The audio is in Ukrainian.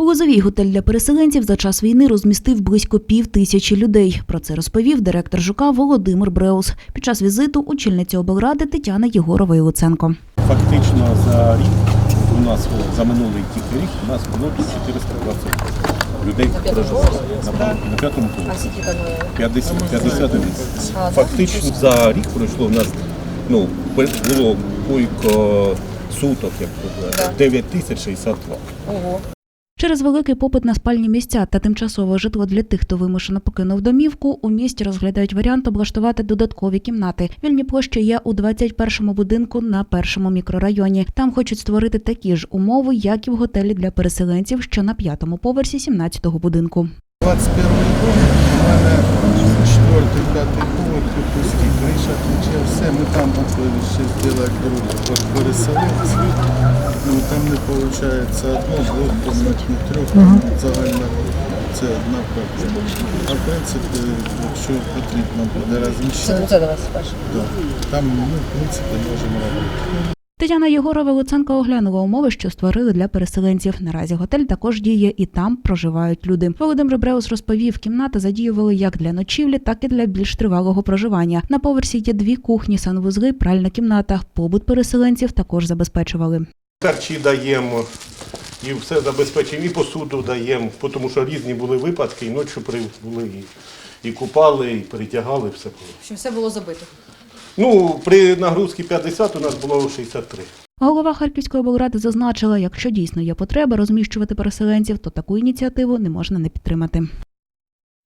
У Лозовій готель для переселенців за час війни розмістив близько пів тисячі людей. Про це розповів директор ЖУКа Володимир Бреус під час візиту очільниці облради Тетяна Єгорова Луценко. Фактично за рік у нас за минулий тільки рік у нас було тут 420 людей проживало на, п'ятому- поверсі. скільки там? е, 50, 51. Фактично за рік пройшло в нас ну, було койко суток, як Да. 9062. Ого. Через великий попит на спальні місця та тимчасове житло для тих, хто вимушено покинув домівку, у місті розглядають варіант облаштувати додаткові кімнати. Вільні площі є у 21-му будинку на першому мікрорайоні. Там хочуть створити такі ж умови, як і в готелі для переселенців, що на п'ятому поверсі 17-го будинку. 21 й будинок, 4-й, 5-й ще зробити другу, от. Ну там не виходить одно, двох помітно трьох загальна, це одна перша. А в принципі, якщо потрібно буде розміщати, це до вас перше. да, там ми, в принципі, можемо робити. Тетяна Єгорова Луценко оглянула умови, що створили для переселенців. Наразі готель також діє і там проживають люди. Володимир Бреус розповів, кімнати задіювали як для ночівлі, так і для більш тривалого проживання. На поверсі є дві кухні, санвузли, пральна кімната. Побут переселенців також забезпечували. Харчі даємо і все забезпечуємо, і посуду даємо, тому що різні були випадки, і ночі при- були, і, купали, і перетягали, все було. Щоб все було забито. Ну, при нагрузці 50 у нас було 63. Голова Харківської облради зазначила, якщо дійсно є потреба розміщувати переселенців, то таку ініціативу не можна не підтримати.